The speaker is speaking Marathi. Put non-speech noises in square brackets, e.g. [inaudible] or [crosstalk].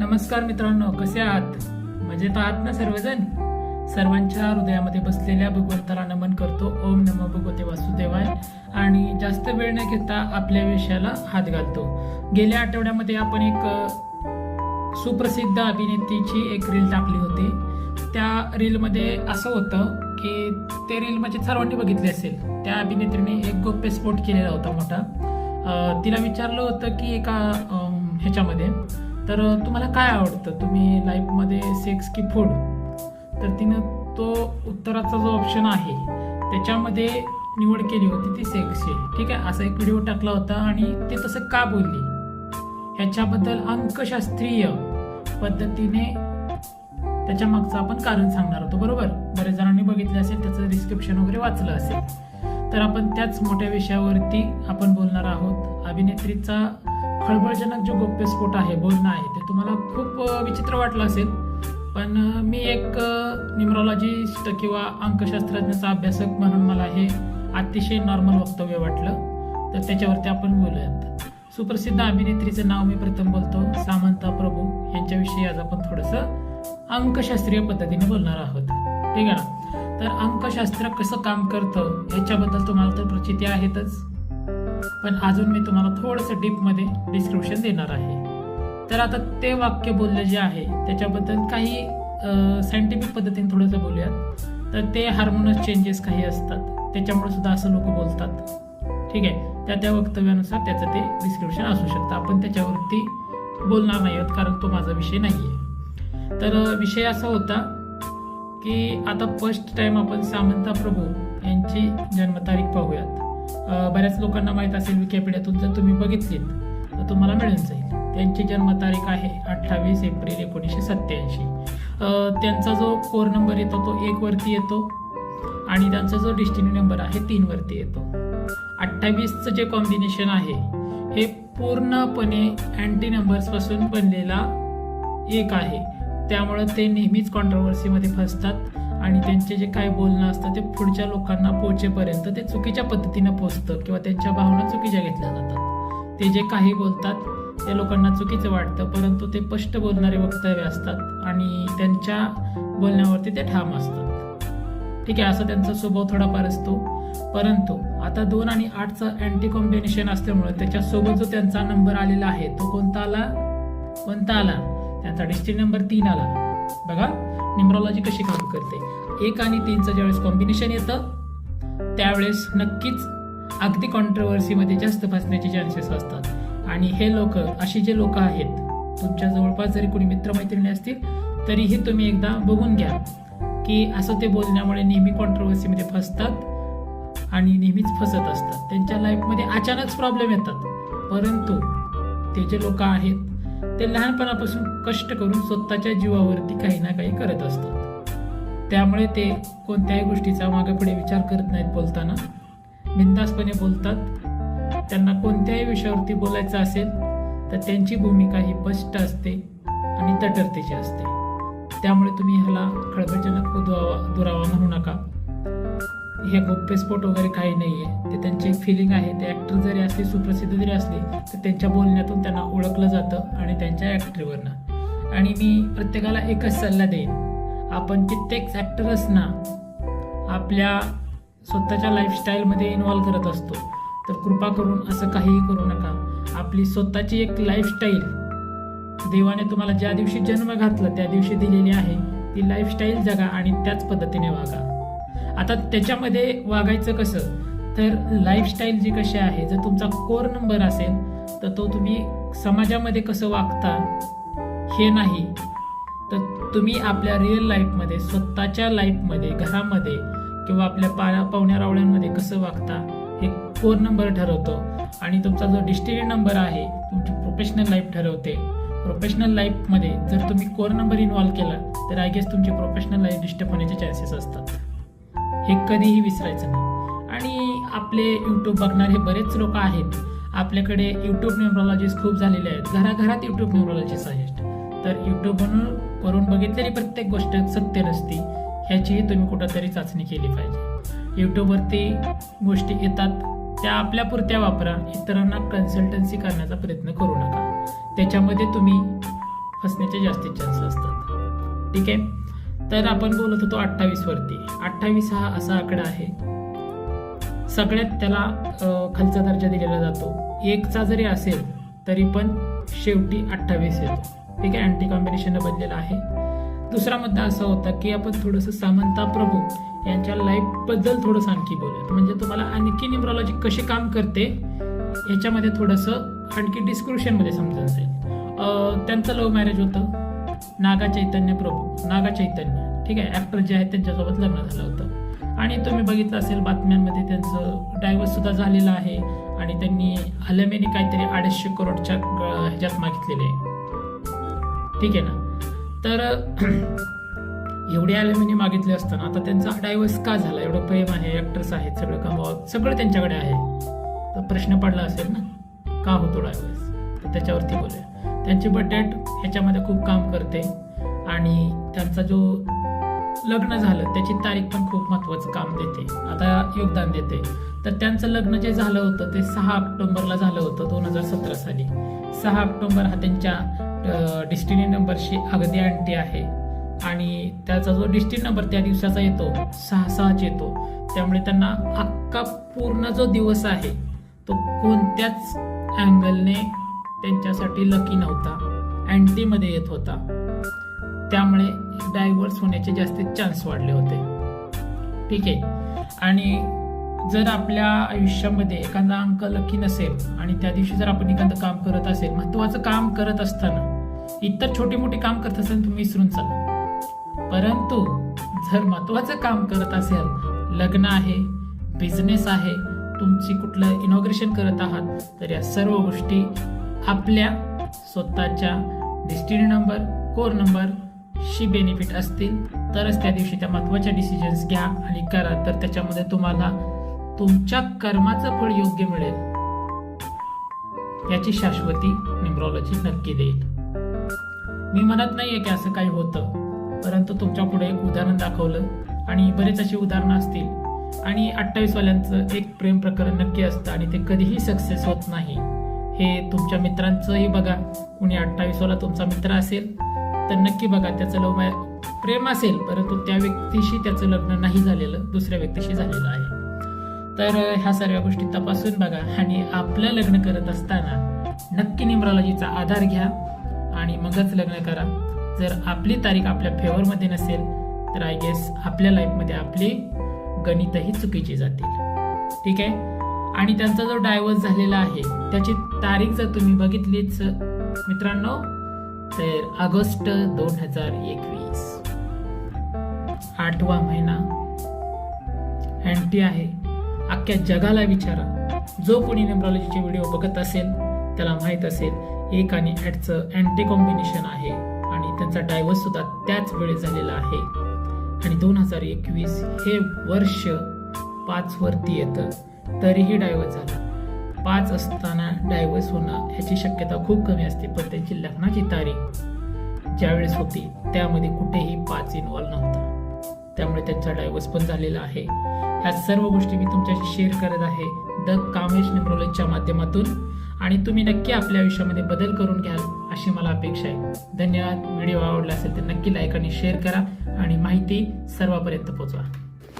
नमस्कार मित्रांनो कसे आहात? मजेत आहात ना सर्वजण? सर्वांच्या हृदयामध्ये बसलेल्या भगवंताला नमन करतो ओम नमो भगवते वासुदेवाय. आणि जास्त वेळ न घेता आपल्या विषयाला हात घालतो. गेल्या आठवड्यामध्ये आपण एक सुप्रसिद्ध अभिनेत्रीची एक रील टाकली होती. त्या रीलमध्ये असं होतं की ते रील म्हणजे सर्वांनी बघितली असेल. त्या अभिनेत्रीने एक गोप्यस्फोट केलेला होता मोठा. तिला विचारलं होतं की एका ह्याच्यामध्ये तर तुम्हाला काय आवडतं? तुम्ही लाईफमध्ये सेक्स की फूड तर तिनं तो उत्तराचा जो ऑप्शन आहे त्याच्यामध्ये निवड केली होती ती सेक्सची ठीक आहे? असा एक व्हिडिओ टाकला होता आणि ते तसं का बोलली? ह्याच्याबद्दल अंकशास्त्रीय पद्धतीने त्याच्या मागचं आपण कारण सांगणार होतो बरोबर? बरेच जणांनी बघितले असेल त्याचं डिस्क्रिप्शन वगैरे वाचलं असेल. तर आपण त्याच मोठ्या विषयावरती आपण बोलणार आहोत. अभिनेत्रीचा खळबळजनक जो गोप्यस्फोट आहे बोलणं आहे ते तुम्हाला खूप विचित्र वाटलं असेल. पण मी एक न्युमरॉलॉजिस्ट किंवा अंकशास्त्रज्ञाचा अभ्यासक म्हणून मला हे अतिशय नॉर्मल वक्तव्य वाटलं. तर त्याच्यावरती आपण बोलूयात. सुप्रसिद्ध अभिनेत्रीचं नाव मी प्रथम बोलतो सामंता प्रभू. यांच्याविषयी आज आपण थोडंसं अंकशास्त्रीय पद्धतीने बोलणार आहोत. ठीक आहे ना? तर अंकशास्त्र कसं काम करतं याच्याबद्दल तुम्हाला तर प्रचिती आहेतच. पण अजून मी तुम्हाला थोडंसं डीपमध्ये डिस्क्रिप्शन देणार आहे. तर आता ते वाक्य बोललं जे आहे त्याच्याबद्दल काही सायंटिफिक पद्धतीने थोडंसं बोलूयात. तर ते हार्मोनस चेंजेस काही असतात त्याच्यामुळे सुद्धा असं लोक बोलतात. ठीक आहे? त्या त्या वक्तव्यानुसार त्याचं ते डिस्क्रिप्शन असू शकतं. आपण त्याच्यावरती बोलणार नाही आहोत कारण तो माझा विषय नाही आहे तर विषय असा होता की आता फर्स्ट टाइम आपण सामंता प्रभू यांची जन्मतारीख पाहूयात. बऱ्याच लोकांना माहीत असेल विकिपीडियातून जर तुम्ही बघितलीत. तर तुम्हाला मिळून जाईल. त्यांची जन्मतारीख आहे अठ्ठावीस एप्रिल एकोणीसशे सत्याऐंशी त्यांचा जो कोर नंबर येतो तो एक वरती येतो आणि त्यांचा जो डिस्टिनी नंबर आहे तीन वरती येतो. अठ्ठावीसचं जे कॉम्बिनेशन आहे हे पूर्णपणे अँटी नंबर्सपासून बनलेला एक आहे. त्यामुळं ते नेहमीच कॉन्ट्रोवर्सीमध्ये फसतात. आणि त्यांचे जे काय बोलणं असतं ते पुढच्या लोकांना पोहोचेपर्यंत ते चुकीच्या पद्धतीनं पोचतं किंवा त्यांच्या भावना चुकीच्या घेतल्या जातात. ते जे काही बोलतात ते लोकांना चुकीचं वाटतं परंतु ते स्पष्ट बोलणारे वक्तव्य असतात आणि त्यांच्या बोलण्यावरती ते ठाम असतात. ठीक आहे असा त्यांचा स्वभाव थोडाफार असतो. परंतु आता दोन आणि आठचं अँटी कॉम्बिनेशन असल्यामुळे त्याच्यासोबत जो त्यांचा नंबर आलेला आहे तो कोणता आला? कोणता आला? त्यांचा डिस्ट्रिक्ट नंबर तीन आला. बघा. न्युमरॉलॉजी कशी काम करते? एक आणि तीनचं ज्यावेळेस कॉम्बिनेशन येतं त्यावेळेस नक्कीच अगदी कॉन्ट्रवर्सीमध्ये जास्त फसण्याचे चान्सेस असतात. आणि हे लोक असे जे लोक आहेत तुमच्या जवळपास जरी कोणी मित्रमैत्रिणी असतील तरीही तुम्ही एकदा बघून घ्या की असं ते बोलण्यामुळे नेहमी कॉन्ट्रवर्सीमध्ये फसतात आणि नेहमीच फसत असतात. त्यांच्या लाईफमध्ये अचानक प्रॉब्लेम येतात. परंतु ते जे लोक आहेत ते लहानपणापासून कष्ट करून स्वतःच्या जीवावरती काही ना काही करत असतात. त्यामुळे ते कोणत्याही गोष्टीचा मागेपुढे विचार करत नाहीत बोलताना. बिंदासपणे बोलतात. त्यांना कोणत्याही विषयावरती बोलायचं असेल तर त्यांची भूमिका ही स्पष्ट असते आणि तटरतेची असते. त्यामुळे तुम्ही ह्याला खळबळजनक दुरावा दुरावा म्हणू नका. हे गोप्यस्फोट वगैरे काही नाही आहे ते त्यांची एक फिलिंग आहे. ते ॲक्टर जरी असले सुप्रसिद्ध जरी असले तर त्यांच्या बोलण्यातून त्यांना ओळखलं जातं आणि त्यांच्या ॲक्टरीवरनं आणि मी प्रत्येकाला एकच सल्ला देईन. आपण कित्येक ॲक्टरसना आपल्या स्वतःच्या लाईफस्टाईलमध्ये इन्वॉल्व्ह करत असतो. तर कृपा करून असं काहीही करू नका. आपली स्वतःची एक लाईफस्टाईल देवाने तुम्हाला ज्या दिवशी जन्म घातला त्या दिवशी दिलेली आहे. ती लाईफस्टाईल जगा आणि त्याच पद्धतीने वागा. आता त्याच्यामध्ये वागायचं कसं? तर लाईफस्टाईल जी कशी आहे जर तुमचा कोर नंबर असेल तर तो तुम्ही समाजामध्ये कसं वागता हे नाही. तर तुम्ही आपल्या रिअल लाईफमध्ये स्वतःच्या लाईफमध्ये घरामध्ये किंवा आपल्या पा पाहुण्या रावळ्यांमध्ये कसं वागता हे कोर नंबर ठरवतो. आणि तुमचा जो डिस्टिनी नंबर आहे तुमची प्रोफेशनल लाईफ ठरवते. प्रोफेशनल लाईफमध्ये जर तुम्ही कोर नंबर इन्व्हॉल्व केला तर आय गेस तुमची प्रोफेशनल लाईफ डिस्टर्ब होण्याचे चान्सेस असतात. हे कधीही विसरायचं नाही. आणि आपले यूट्यूब बघणारे बरेच लोक आहेत. आपल्याकडे यूट्यूब न्यूमरॉलॉजिस्ट खूप झालेले आहेत. घराघरात यूट्यूब न्यूमरॉलॉजिस्ट आहेत. तर यूट्यूबवरून वरून बघितलेली प्रत्येक गोष्ट सत्य नसती. ह्याचीही तुम्ही कुठंतरी चाचणी केली पाहिजे. यूट्यूबवरती गोष्टी येतात. त्या आपल्या पुरत्या वापरा. इतरांना कन्सल्टन्सी करण्याचा प्रयत्न करू नका. त्याच्यामध्ये तुम्ही फसण्याचे जास्तीत जास्त असतात. ठीक आहे? तर आपण बोलत होतो अठ्ठावीस वरती. अठ्ठावीस हा असा आकडा आहे. सगळ्यात त्याला खालचा दर्जा दिलेला जातो. एकचा जरी असेल तरी पण शेवटी अठ्ठावीस येतो. ठीक आहे? अँटी कॉम्बिनेशन बनलेला आहे. दुसरा मुद्दा असा होता की आपण थोडंसं सामंता प्रभू यांच्या लाईफबद्दल थोडंसं आणखी बोलूयात. म्हणजे तुम्हाला आणखी न्युमरॉलॉजी कशी काम करते याच्यामध्ये थोडंसं आणखी डिस्क्रिप्शनमध्ये समजून जाईल. त्यांचं लव्ह मॅरेज होतं. नागा चैतन्य प्रभू नागा चैतन्य. ठीक आहे? ॲक्टर जे आहेत त्यांच्यासोबत लग्न झालं होतं. आणि तुम्ही बघितलं असेल बातम्यांमध्ये त्यांचं डायव्हर्ससुद्धा झालेलं आहे. आणि त्यांनी हलमेने काहीतरी अडीचशे करोडच्या ह्याच्यात मागितलेले आहे. ठीक आहे ना? तर [clears throat] एवढे ॲल्युमिनी मागितले असताना आता त्यांचा डायव्हर्स का झाला? एवढं प्रेम आहे ॲक्टर्स आहेत सगळं कमावत सगळं त्यांच्याकडे आहे. तर प्रश्न पडला असेल ना? का होतो डायव्हर्स तर त्याच्यावरती बोलूया. त्यांची बजेट ह्याच्यामध्ये खूप काम करते. आणि त्यांचा जो लग्न झालं त्याची तारीख पण खूप महत्वाचं काम देते. आता योगदान देते. तर त्यांचं लग्न जे झालं होतं ते सहा ऑक्टोबरला झालं होतं दोन हजार सतरा साली. सहा ऑक्टोबर हा त्यांच्या डिस्टिनी नंबरशी अगदी अंटी आहे. आणि त्याचा जो डिस्टिन नंबर त्या दिवसाचा येतो सहा सहाच येतो. त्यामुळे त्यांना अख्खा पूर्ण जो दिवस आहे तो कोणत्याच अँगलने त्यांच्यासाठी लकी नव्हता. अँटीमध्ये येत होता. त्यामुळे डायव्हर्स होण्याचे जास्तीत चान्स वाढले होते. ठीक आहे. आणि जर आपल्या आयुष्यामध्ये एखादा अंक लकी नसेल आणि त्या दिवशी जर आपण एखादं काम करत असेल महत्वाचं काम करत असताना इतर छोटी मोठी काम करत असेल तुम्ही विसरून चाला परंतु जर महत्वाचं काम करत असेल लग्न आहे बिझनेस आहे तुमची कुठलं इनॉग्रेशन करत आहात तर या सर्व गोष्टी आपल्या स्वतःच्या डिस्टिनी नंबर कोर नंबर शी बेनिफिट असतील तरच त्या दिवशी त्या महत्त्वाच्या डिसिजन्स घ्या आणि करा. तर त्याच्यामध्ये तुम्हाला तुमच्या कर्माचं फळ योग्य मिळेल. याची शाश्वती न्यूमरॉलॉजी नक्की देईल. मी म्हणत नाहीये की असं काही होतं परंतु तुमच्यापुढे एक उदाहरण दाखवलं आणि बरेच अशी उदाहरणं असतील. आणि अठ्ठावीस वाल्यांचं एक प्रेम प्रकरण नक्की असतं आणि ते कधीही सक्सेस होत नाही. हे तुमच्या मित्रांचंही बघा. कुणी अठ्ठावीसवाला तुमचा मित्र असेल तर नक्की बघा त्याचं लव प्रेम असेल परंतु त्या व्यक्तीशी त्याचं लग्न नाही झालेलं दुसऱ्या व्यक्तीशी झालेलं आहे. तर ह्या सर्व गोष्टी तपासून बघा आणि आपलं लग्न करत असताना नक्की न्यूमरॉलॉजीचा आधार घ्या आणि मगच लग्न करा. जर आपली तारीख आपल्या फेवरमध्ये नसेल तर आय गेस आपल्या लाईफमध्ये आपली गणितही चुकीची जातील. ठीक आहे? आणि त्यांचा जो डायव्हर्स झालेला आहे त्याची तारीख जर तुम्ही बघितलीच मित्रांनो तर ऑगस्ट दोन हजार एकवीस. आठवा महिना. अँटी आहे. अख्ख्या जगाला विचारा. जो कोणी न्यूमरॉलॉजीचे व्हिडिओ बघत असेल त्याला माहीत असेल एक आणि ॲटचं अँटी कॉम्बिनेशन आहे. आणि त्यांचा डायव्हर्स सुद्धा त्याच वेळेस झालेला आहे. आणि दोन हजार एकवीस हे वर्ष पाचवरती येतं. तरीही डायव्हर्स झाला. पाच असताना डायव्हर्स होणं ह्याची शक्यता खूप कमी असते पण त्यांची लग्नाची तारीख. ज्यावेळेस होती त्यामध्ये कुठेही पाच इन्व्हॉल्व नव्हता. त्यामुळे त्यांचा डायव्हर्स पण झालेला आहे. ह्या सर्व गोष्टी मी तुमच्याशी शेअर करत आहे द कामेश न्यूमरोलॉजीच्या माध्यमातून. आणि तुम्ही नक्की आपल्या आयुष्यामध्ये बदल करून घ्याल अशी मला अपेक्षा आहे. धन्यवाद. व्हिडिओ आवडला असेल तर नक्की लाईक आणि शेअर करा. आणि माहिती सर्वांपर्यंत पोहोचवा